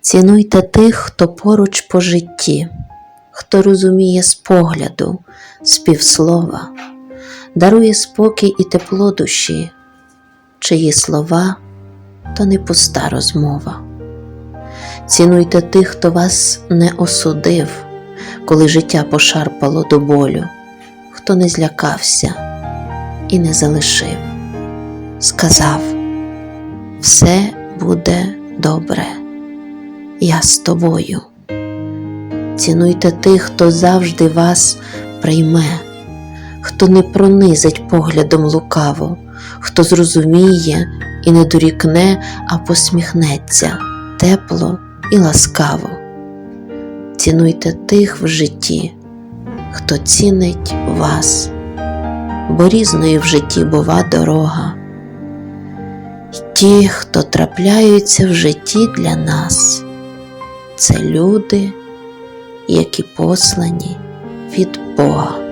Цінуйте тих, хто поруч по житті, хто розуміє з погляду, з півслова, дарує спокій і тепло душі, чиї слова то не пуста розмова. Цінуйте тих, хто вас не осудив, коли життя пошарпало до болю, хто не злякався і не залишив, сказав: все буде добре, я з тобою. Цінуйте тих, хто завжди вас прийме, хто не пронизить поглядом лукаво, хто зрозуміє і не дорікне, а посміхнеться тепло і ласкаво. Цінуйте тих в житті, хто цінить вас, бо різною в житті бува дорога. Ті, хто трапляються в житті для нас, це люди, які послані від Бога.